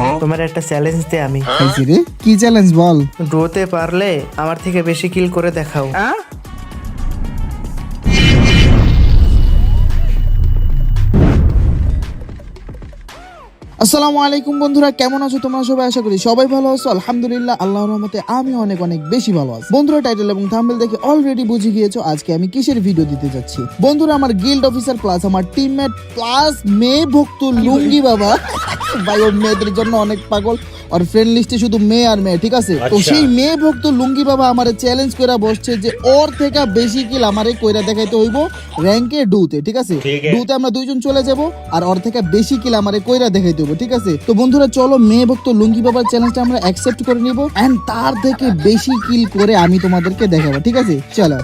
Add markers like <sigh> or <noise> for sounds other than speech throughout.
তোমার একটা চ্যালেঞ্জ দে আমি। রে কি চ্যালেঞ্জ বল? ড্রোতে পারলে আমার থেকে বেশি কিল করে দেখাও। আসসালামু আলাইকুম বন্ধুরা কেমন আছো তোমরা সবাই? আশা করি সবাই ভালো আছো। আলহামদুলিল্লাহ আল্লাহর রহমতে আমি অনেক অনেক বেশি ভালো আছি। বন্ধুরা টাইটেল এবং থাম্বনেল দেখে অলরেডি বুঝে গিয়েছো আজকে আমি কিসের ভিডিও দিতে যাচ্ছি। বন্ধুরা আমার গিল্ড অফিসার প্লাস আমার টিমমেট প্লাস মেয়ে ভক্ত লুঙ্গি বাবা। ভাই ও মেয়েদের জন্য অনেক পাগল। আর ফ্রেন্ড লিস্টে শুধু মেয়ে আর মেয়ে ঠিক আছে? তো সেই মেয়ে ভক্ত লুঙ্গি বাবা আমারে চ্যালেঞ্জ করে বসছে যে ওর থেকে বেশি কিল আমারে কইরা দেখাইতে হইব র্যাঙ্কে ডুতে ঠিক আছে? ডুতে আমরা দুইজন চলে যাব আর ওর থেকে বেশি কিল আমারে কইরা দেখাইতে হইব ঠিক আছে? তো বন্ধুরা চলো মেয়ে ভক্ত লুঙ্গি বাবার চ্যালেঞ্জটা আমরা অ্যাকসেপ্ট করে নিব এন্ড তার থেকে বেশি কিল করে আমি তোমাদেরকে দেখাবো ঠিক আছে? চলো।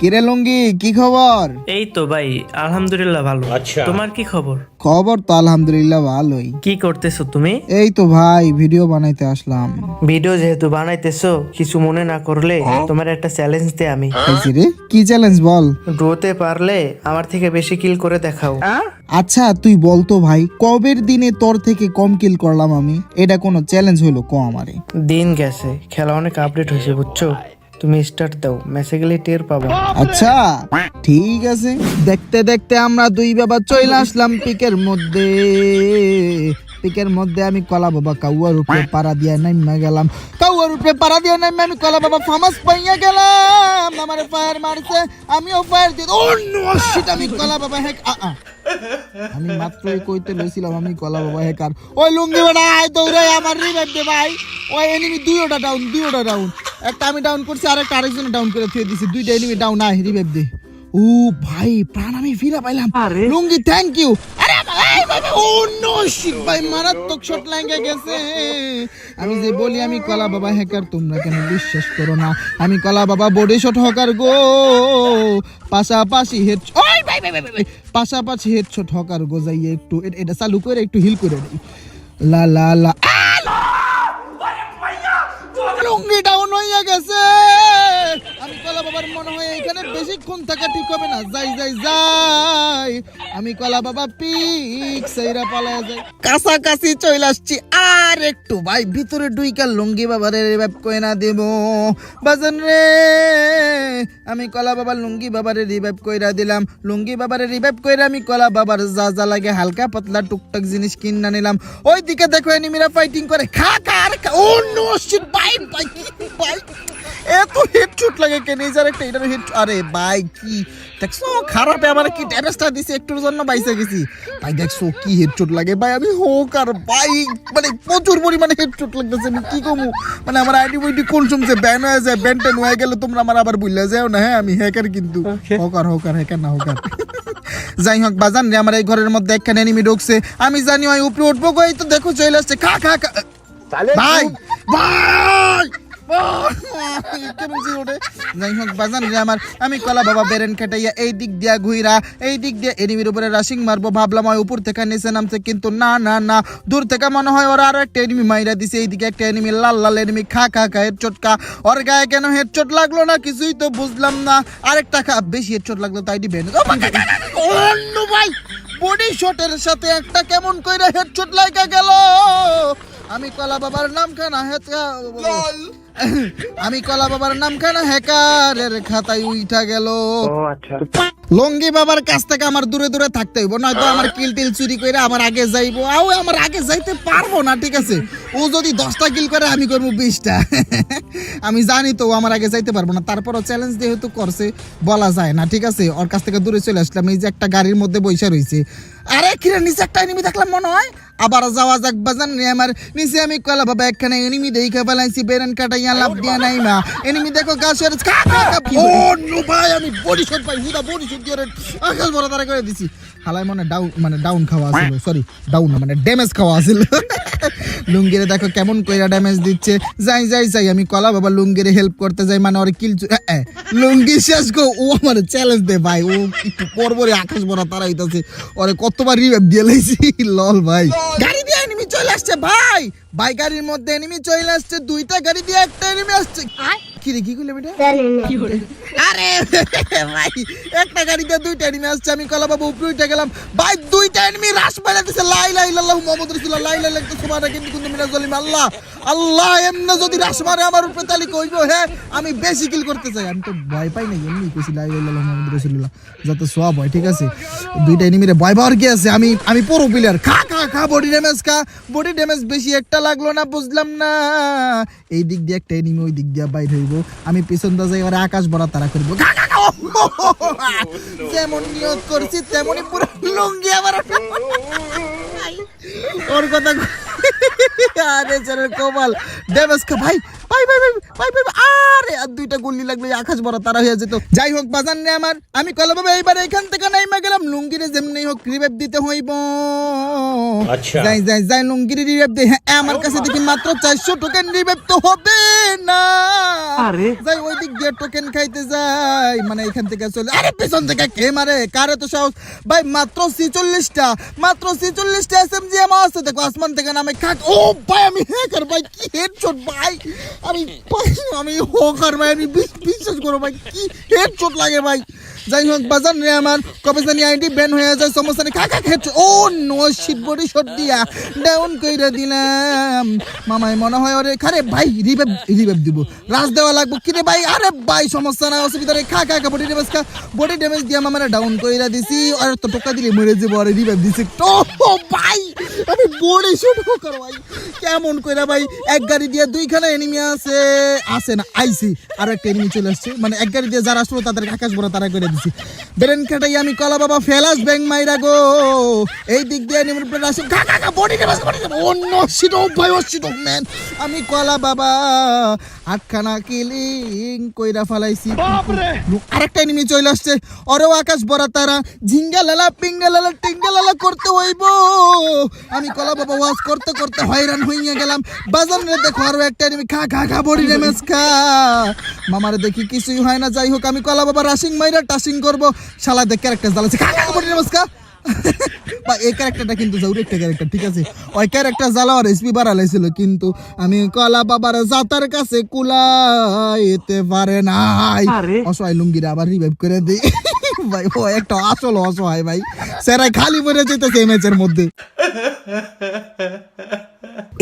কিরে লুঙ্গি কি খবর? এই তো ভাই আলহামদুলিল্লাহ ভালো। তোমার কি খবর? খবর তো আলহামদুলিল্লাহ ভালোই। কি করতেছো তুমি? এই তো ভাই ভিডিও বানাইতে আসলাম। ভিডিও যেহেতু বানাইতেছো কিছু মনে না করলে তোমার একটা চ্যালেঞ্জ দে আমি। রে কি চ্যালেঞ্জ বল? ড্রোতে পারলে আমার থেকে বেশি কিল করে দেখাও। আচ্ছা তুই বলতো ভাই কবের দিনে তোর থেকে কম কিল করলাম আমি? এটা কোনো চ্যালেঞ্জ হলো ক আমারে। দিন গেছে খেলা অনেক আপডেট হয়েছে বুঝছ? তুমি স্টার্ট দাও মেসে গেলে টের পাবো। আচ্ছা ঠিক আছে। দেখতে দেখতে আমরা দুই বাবা চলে আসলাম পিকের মধ্যে। পিকের মধ্যে আমি কলা বাবা কাউয়ার উপরে পাড়া দিয়া নাইমা গেলাম। কাউয়ার উপরে পাড়া দিয়া নাইমা, আমি কলা বাবা ফামাস পাইয়া গেলাম। আমারে ফায়ার মারছে, আমিও ফায়ার দিয়ে ও নো শিট আমি কলা বাবা হেক আ আ। আমি মাত্রই কইতে লইছিলাম, আমি কলা বাবা হেকার ওই লুঙ্গি বেড়া আয় দৌড়াই আমার রিভাইভ দে ভাই। ওই এনিমি দুইটা ডাউন দুইটা ডাউন একটা আমি ডাউন করছি আর একটা আরেকজন ডাউন করে থুয়ে দিছি। দুইটা এনিমি ডাউন আয় রিভাইভ দে। ও ভাই প্রাণ আমি ফিরা পাইলাম। লুঙ্গি থ্যাংক ইউ আরে ও নো শিট ভাই মারাত্মক শট লাগে গেছে। আমি যে বলি আমি কলা বাবা হ্যাকার তোমরা কেন বিশ্বাস করো না? আমি কলা বাবা বডি শট হকার গো। পাশাপাশি হেড ওই ভাই ভাই ভাই ভাই, ভাই। পাশাপাশি হেড শট হকার গো যাইয়ে একটু এটা চালু করে একটু হিল করে দেই। লা লা লা। ডাউন হইয়া গেছে আমি কলা বাবার মনে হয় এখানে বেশিক্ষণ থাকা, ঠিক হবে না। যাই যাই যাই। আমি কলা বাবা পিক, সেইরা পালায়া যাই কাছাকাছি চলে আসছি আর একটু। ভাই, ভিতরে ডুইকা লুঙ্গি বাবারে রিভাইভ কই না দেব। বাজান রে, আমি কলা বাবার লুঙ্গি বাবারে রিভাইভ কইরা দিলাম। লুঙ্গি বাবারে রিভাইভ কইরা আমি কলা বাবার যা যা লাগে হালকা পাতলা টুকটাক জিনিস কিনা নিলাম। ওই দিকে দেখো, এনিমিরা ফাইটিং করে। খা খা, আর ও নো শিট ভাই ভাই ভাই এত হেডশট লাগে কেন? এই যার একটা এটার হেড আরে ভাই কি? দেখছ? খারাপে আমার কি ড্যামেজটা দিছে? একটুর জন্য বাইসে গেছি। ভাই দেখছ কি হেডশট লাগে? ভাই আমি হোক আর ভাই মানে প্রচুর পরিমাণে হেডশট লাগতেছে আমি কি কমু? মানে আমার আইডি বইডি কোন সময় ব্যান হয়ে যায় ব্যান টেন হয়ে গেলে তোমরা আমার আবার বুঝলে যাও না হ্যাঁ? আমি হ্যাকার কিন্তু। হকার হকার হ্যাকার না হকার যাই হোক বাজান রে আমার এই ঘরের মধ্যে একখানে এনিমি ঢুকছে। আমি জানি ওই উপরে উঠবো কই তো দেখো চলে আসছে। খা খা খা। ভাই ভাই! আমি কলা বাবা দিয়া এই দিক উপরে রাশিং মারবো ভাবলাম উপর থেকে নিচে নামছে কিন্তু না না না দূর মনে হয় একটা লাল লাল খা খা খা হেড ওর গায়ে কেন হেড চট লাগল না কিছুই তো বুঝলাম না আরেকটা খা বেশি হেড চট লাগল তাই ভাই বডি শটের সাথে একটা কেমন কইরা হেড চট লাগা গেল আমি কলা বাবার নাম খানা হেতা আমি কলা বাবার নাম খানা হ্যাকারের খাতায় উইঠা গেল? আচ্ছা। লঙ্গি বাবার কাছ থেকে আমার দূরে দূরে থাকতে হইব নয়তো আমার কিল টিল চুরি করে আমার আগে যাইবো। আও আমার আগে যাইতে পারব না ঠিক আছে? ও যদি দশটা কিল করে আমি করব বিশটা। আমি জানি তো ও আমার আগে যাইতে পারব না। তারপরও চ্যালেঞ্জ যেহেতু করছে বলা যায় না ঠিক আছে? ওর কাছ থেকে দূরে চলে আসলাম এই যে একটা গাড়ির মধ্যে বৈশা রয়েছে আরে কিরে নিচে একটা এনিমি দেখলাম মনে হয়? আবার যাওয়া যাক বাজান রে আমার। নিচে আমি কলা বাবা একখানে এনিমি দেখে ফেলাইছি বেরেন কাটাইয়া লাভ দিয়া নাই মা। এনিমি দেখো গাছের ভাই আমি বডি শট পাই হুদা বডি শট দিয়ে আকাশ বড় তারা করে দিছি। হালাই মানে ডাউন মানে ডাউন খাওয়া আছিল সরি ডাউন মানে ড্যামেজ খাওয়া আছিল। লুঙ্গিরে দেখো কেমন কইরা ড্যামেজ দিচ্ছে। যাই যাই যাই, আমি কলা বাবা লুঙ্গিরে হেল্প করতে যাই মানে ওর কিল লুঙ্গি শেষ গো, ও আমার চ্যালেঞ্জ দে ভাই, ও একটু পরপরে আকাশ বড় তারা হইতাছে ওরে কতবার রিভাইভ দিয়ে লাইছি <laughs> লল ভাই। গাড়ি দিয়ে এনিমি চলে আসছে, ভাই। ভাই গাড়ির মধ্যে এনিমি চলে আসছে দুইটা গাড়ি দিয়ে একটা এনিমি আসছে। কি রে কি করলে বেটা? আরে ভাই একটা গাড়িতে দুইটা এনিমি আসছে আমি কলা বাবু উপরে উঠে গেলাম। ভাই দুইটা এনিমি রাশ মেরে লাই লাই লাল্লাহু মুহাম্মদ রাসূলুল্লাহ লাই লাই লাগতো সুবহানাকা কিন্তু কুনতু মিনাজ জালিম আল্লাহ আল্লাহ এমনে যদি মারে আমার উপরে তালি কইব হে আমি বেশি কিল করতে চাই। আমি তো ভয় পাই না এমনি কইছি লাই লাই লাল্লাহু মুহাম্মদ রাসূলুল্লাহ যত সওয়াব হয় ঠিক আছে? দুইটা এনিমিরে ভয় পাওয়ার কি আছে? আমি আমি পুরো প্লেয়ার খা খা খা বডি ড্যামেজ খা। বডি ড্যামেজ বেশি একটা লাগল না বুঝলাম না। এই দিক দিয়ে একটা এনিমি ওই দিক দিয়ে বাইর হইব। আমি পিছন দা যাই ওরা আকাশ বড়া তারা করব। যেমন নিয়ত করছি তেমনই পুরো লুঙ্গি আবার ওর কথা আরে চ্যানেল কমাল ড্যামেজ খা ভাই ভাই ভাই ভাই ভাই ভাই আরে আর দুইটা গুলি লাগলে আকাশ ভরা তারা হয়ে যেত। যাই হোক বাজান নে আমার আমি কলে এইবার এখান থেকে নাইমা গেলাম। লুঙ্গিরে যেমনি হোক রিভাইভ দিতে হইব। আচ্ছা। যাই যাই যাই লুঙ্গিরে রিভাইভ দে। হ্যাঁ আমার কাছে দেখি মাত্র চারশো টোকেন রিভাইভ তো হবে না। আরে। যাই ওই দিক দিয়ে টোকেন খাইতে যাই। মানে এখান থেকে চলে আরে পেছন থেকে কে মারে? কারে তো সাহস? ভাই মাত্র ছিচল্লিশটা। মাত্র ছিচল্লিশটা এস এম আমার আছে। দেখো আসমান থেকে নামে খাট ও ভাই আমি হ্যাকার ভাই কি হেডশট ভাই। আমি আমি হকার ভাই আমি বিশ- বিশ্বাস করো ভাই কি হেড চোট লাগে ভাই। যাই হোক বাজার রে আমার কবে জানি আইডি ব্যান হয়ে যায় সমস্যা নেই কাকা খেট oh no shit body down কইরা দিলাম। মামাই মনে হয় ওরে খারে, ভাই রিভাইভ রিভাইভ দিব। রাজ দেওয়া লাগবো। কি রে ভাই, আরে ভাই, সমস্যা না অসুবিধা নেই। খা খা বডি ড্যামেজ খা। বডি দিয়া মামারে ডাউন কইরা দিছি। আর তো টোকা দিলে মরে যাব, আর রিভাইভ দিছি। তো ভাই, আমি বডি শট করো ভাই। কেমন কইরা ভাই, এক গাড়ি দিয়ে দুইখানা এনিমি আছে। আছে না, আইসি। আর একটা এনিমি চলে আসছে। মানে এক গাড়ি দিয়ে যারা আসলো, তাদের আকাশ বড় তারা করে দিছি ব্রেন কাটাই আমি কলা বাবা ফেলাস ব্যাং মাইরা গো। এই দিক দিয়ে উপরে আসে। গা গা গা বডি ড্যামেজ বডি ড্যামেজ অন্য শিটো ভাই ও শিটো ম্যান আমি কলা বাবা আটখানা কিলিং কইরা ফালাইছি। আরেকটা এনিমি চলে আসছে। ওরেও আকাশ বড়া তারা। ঝিঙ্গা লালা পিঙ্গা লালা টিঙ্গা লালা করতে হইব। আমি কলা বাবা ওয়াজ করতে করতে হয়রান হইয়া গেলাম। বাজান রে দেখো আরও একটা এনিমি খা খা খা বডি ড্যামেজ খা মামারে দেখি কিছুই হয় না। যাই হোক আমি কলা বাবা রাশিং মাইরা টাশিং করব। শালা দেখ ক্যারেক্টার জ্বালাচ্ছে খা বা এই ক্যারেক্টারটা কিন্তু জরুরি একটা ক্যারেক্টার ঠিক আছে? ওই ক্যারেক্টার জ্বালাওয়ার এসপি বাড়ালাইছিল কিন্তু আমি কলা বাবার জাতার কাছে কুলাইতে পারে নাই। আরে। অসহায় লুঙ্গিরা আবার রিভাইভ করে দিই ভাই ও একটা আসল অসহায় ভাই। সেরাই খালি পড়ে যেতেছে এই ম্যাচের মধ্যে।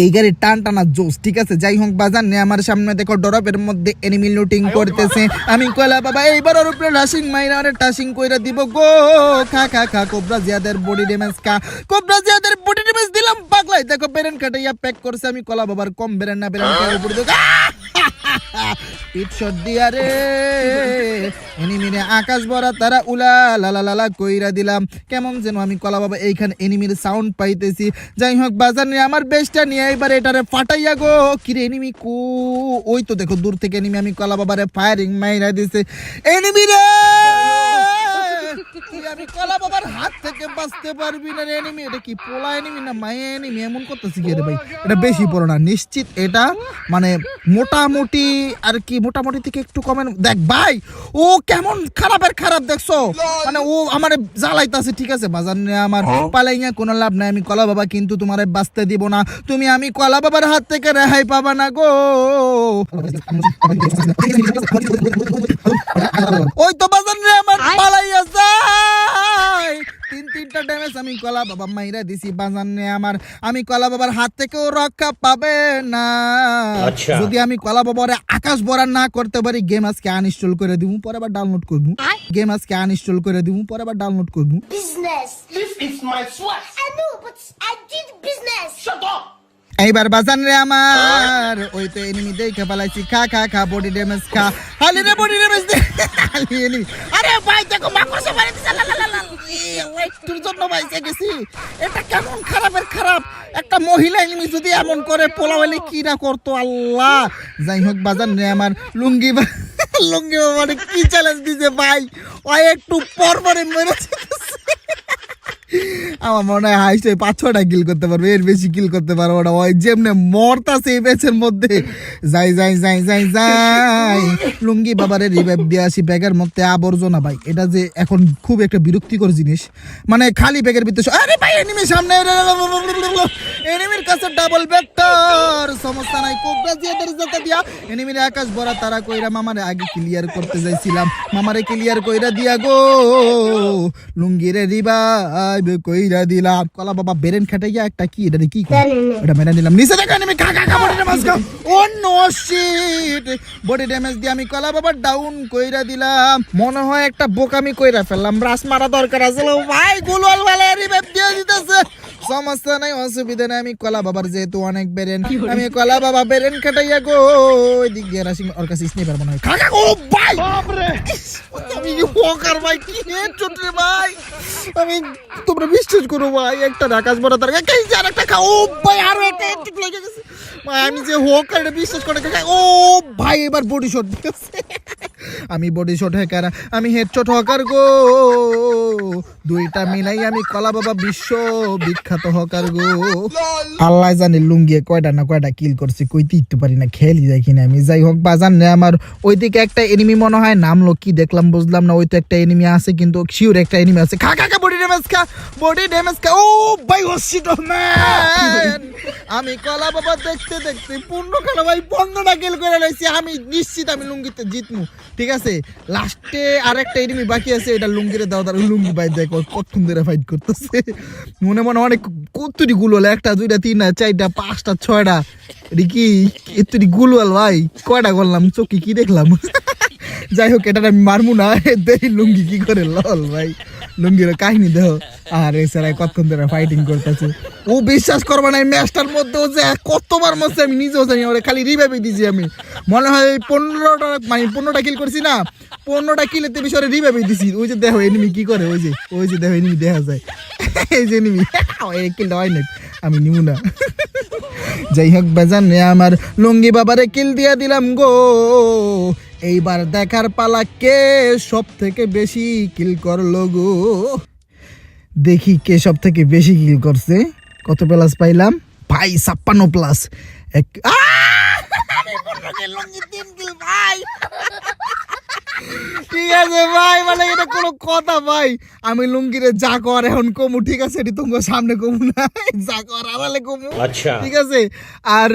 এই গাড়ির টান টানা জোস ঠিক আছে? যাই হোক বাজার নে আমার সামনে দেখো ডরপের মধ্যে এনিমি লুটিং করতেছে। আমি কয়লা বাবা এইবার ওর উপরে রাশিং মাইরা আরে টাশিং কইরা দিব গো। খা খা খা কোবরা জিয়াদের বডি ড্যামেজ খা। কোবরা জিয়াদের বডি ড্যামেজ দিলাম পাগলাই দেখো বেরেন কাটাইয়া প্যাক করছে আমি কলা বাবার কম বেরেন না বেরেন উপরে দেখো। <laughs> পিট দিয়া রে। এনিমিরে আকাশ ভরা তারা উলা লালা লালা কইরা দিলাম। কেমন যেন আমি কলা বাবা এইখানে এনিমির সাউন্ড পাইতেছি। যাই হোক, বাজার নিয়ে আমার বেস্টটা নিয়ে এবার এটারে ফাটাইয়া গো। কিরে এনিমি কো? ওই তো দেখো, দূর থেকে এনিমি আমি কলা বাবারে ফায়ারিং মাইরা দিছে। এনিমি রে! আমি কলা বাবার হাত থেকে বাঁচতে পারবি না রে এনিমি এটা কি পোলা এনিমি না মায়া এনিমি এমন করতেছি কি রে ভাই? এটা বেশি পড়ো না নিশ্চিত এটা মানে মোটামুটি আর কি মোটামুটি থেকে একটু কমে দেখ ভাই ও কেমন খারাপের খারাপ দেখছ? মানে ও আমার জ্বালাইতাছে ঠিক আছে? বাজার নিয়ে আমার পালাইয়া কোনো লাভ নাই আমি কলা বাবা কিন্তু তোমার বাঁচতে দিব না। তুমি আমি কলা বাবার হাত থেকে রেহাই পাবা না গো। ওই তো বাজার রে আমার পালাইয়া যায় তিন তিনটা ড্যামেজ আমি কলা বাবা মাইরা দিছি বাজানে আমার। আমি কলা বাবার হাত থেকেও রক্ষা পাবে না। আচ্ছা। যদি আমি কলা বাবার আকাশ বরার না করতে পারি গেম আজকে আনইনস্টল করে দিব পরে আবার ডাউনলোড করব। গেম আজকে আনইনস্টল করে দিব পরে আবার ডাউনলোড করব। Business this is my swat I know but I did business shut up. এইবার বাজান রে আমার, ওই তো এনিমি দেখে পালাইছি, খা খা খা বডি ড্যামেজ খা। হালি রে বডি ড্যামেজ দে। হালি এনিমি আরে ভাই, দেখো, মাকড়সা মারি দিছে, লা লা লা একটুর জন্য বাইসে গেছি। এটা কেমন খারাপের খারাপ? একটা মহিলা এনিমি যদি এমন করে পোলাওয়ালি কি না করতো আল্লাহ। যাই হোক, বাজান রে আমার, লুঙ্গি লুঙ্গি বাবা কি চ্যালেঞ্জ দিছে ভাই? ও একটু পর পরে মেরে যেতেছে। আমার মনে হয় হাইস্ট পাঁচ ছটা কিল করতে পারবে, এর বেশি কিল করতে পারব না। ওই যেমনে মরতাছে এই ম্যাচের মধ্যে। যাই যাই যাই যাই যাই। লুঙ্গি বাবারে রিভাইভ দিয়ে আসি ব্যাগের মধ্যে আবর্জনা ভাই। এটা যে এখন খুব একটা বিরক্তিকর জিনিস। মানে খালি ব্যাগের ভিতরে আরে ভাই এনিমি সামনে। এনিমির কাছে ডাবল ভেক্টর সমস্যা নাই কোবরা দিয়ে দরজাটা দিয়া। এনিমির আকাশ ভরা তারা কইরা মামারে আগে ক্লিয়ার করতে যাইছিলাম। মামারে ক্লিয়ার কইরা দিয়া গো। লুঙ্গিরে রিভাইভ কইরা দিলাম। কলা বাবা বেরেন খাটাইয়া একটা কি এটা কি এটা মেরে দিলাম। নিচে দেখে আমি কাকা খা বডি ড্যামেজ খা oh no shit body damage দিয়ে আমি কলা বাবা ডাউন কইরা দিলাম। মনে হয় একটা বোকামি কইরা ফেললাম। রাস মারা দরকার আছে। ভাই वाला রিভাইভ দিয়ে দিতেছে। সমস্যা নাই অসুবিধা নাই আমি কলা বাবার যেহেতু অনেক বেরেন আমি কলা বাবা বেরেন কাটাইয়া গো ওই দিক দিয়ে রাসিং ওর কাছে স্নাইপার মনে হয়। কাকা ও ভাই! আমি হোকার ভাই কি হেডশট রে ভাই? আমি তোমরা বিশ্বাস করো ভাই একটা আকাশ বড় তার কে আর একটা খা ও ভাই আরও একটা হেডশট লেগে গেছে। আমি যে হোকার বিশ্বাস করে ও ভাই এবার বডি শট দিতেছে। আমি বডি শট হ্যাকার আমি হেডশট হকার গো। দুইটা মিলাই আমি কলা বাবা বিশ্ব বিখ্যাত হকার গো। আল্লাহ জানে লুঙ্গিয়ে কয়টা না কয়টা কিল করছি, কইতে ইতে পারি না, খেলি যাই কিনা আমি। যাই হোক, বাজান নে আমার, ওইদিকে একটা এনিমি মনে হয় নামলো কি দেখলাম বুঝলাম না, ওই তো একটা এনিমি আছে, কিন্তু শিওর একটা এনিমি আছে। খা খা খা বডি ড্যামেজ খা বডি ড্যামেজ খা। ও ভাই হসিট ম্যান আমি কলা বাবা দেখতে দেখতে পূর্ণ খেলা ভাই পনেরোটা কিল করে লাইছি আমি নিশ্চিত আমি লুঙ্গিতে জিতমু। ঠিক আছে? লাস্টে আর একটা এনিমি বাকি আছে, এটা লুঙ্গিরে দাও, তার লুঙ্গি বাই দেখো কতক্ষণ ধরে ফাইট করতেছে? মনে মনে অনেক কতটি গুলো একটা, দুইটা, তিনটা, চারটা, পাঁচটা, ছয়টা। এটা কি এতটি গুলোয়াল ভাই? কয়টা করলাম? চোখে কি দেখলাম? <laughs> যাই হোক এটা আমি মারমু না। <laughs> দেখি লুঙ্গি কি করে? লল ভাই। লুঙ্গির কাহিনী দেহ। আর এছাড়া কতক্ষণ ধরে ফাইটিং করতেছে। ও বিশ্বাস করবা না ম্যাচটার মধ্যে ও যে কতবার মধ্যে আমি নিজেও জানি ওরে খালি রিভাইভে দিছি আমি। মনে হয় পনেরোটা মানে পনেরোটা কিল করছি না, পনেরোটা কিলেতে বিষয়ে রিভাইভে দিছি। ওই যে দেখো এনিমি কি করে? ওই যে ওই যে দেখো এনিমি দেখা যায়। এই যে এনিমি এই কিলটা হয় না আমি নিমু না। যাই হোক বেজান আমার লুঙ্গি বাবারে কিল দিয়া দিলাম গো। এইবার দেখার পালা কে সব থেকে বেশি কিল করল গো? দেখি কে সব থেকে বেশি কিল করছে। কত প্লাস পাইলাম? ভাই, ছাপ্পান্ন প্লাস এক ভাই। আছে ভাই মানে এটা কোনো কথা ভাই। আমি লুঙ্গিরে যা কর এখন কমু ঠিক আছে? এটি তোমার সামনে কমু না? যা কর আড়ালে কমু। আচ্ছা। ঠিক আছে? আর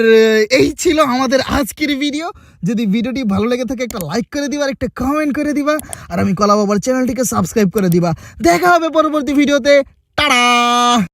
এই ছিল আমাদের আজকের ভিডিও যদি ভিডিওটি ভালো লেগে থাকে একটা লাইক করে দিবা একটা কমেন্ট করে দিবা। আর আমি কলা বাবার চ্যানেলটিকে সাবস্ক্রাইব করে দিবা। দেখা হবে পরবর্তী ভিডিওতে টাটা!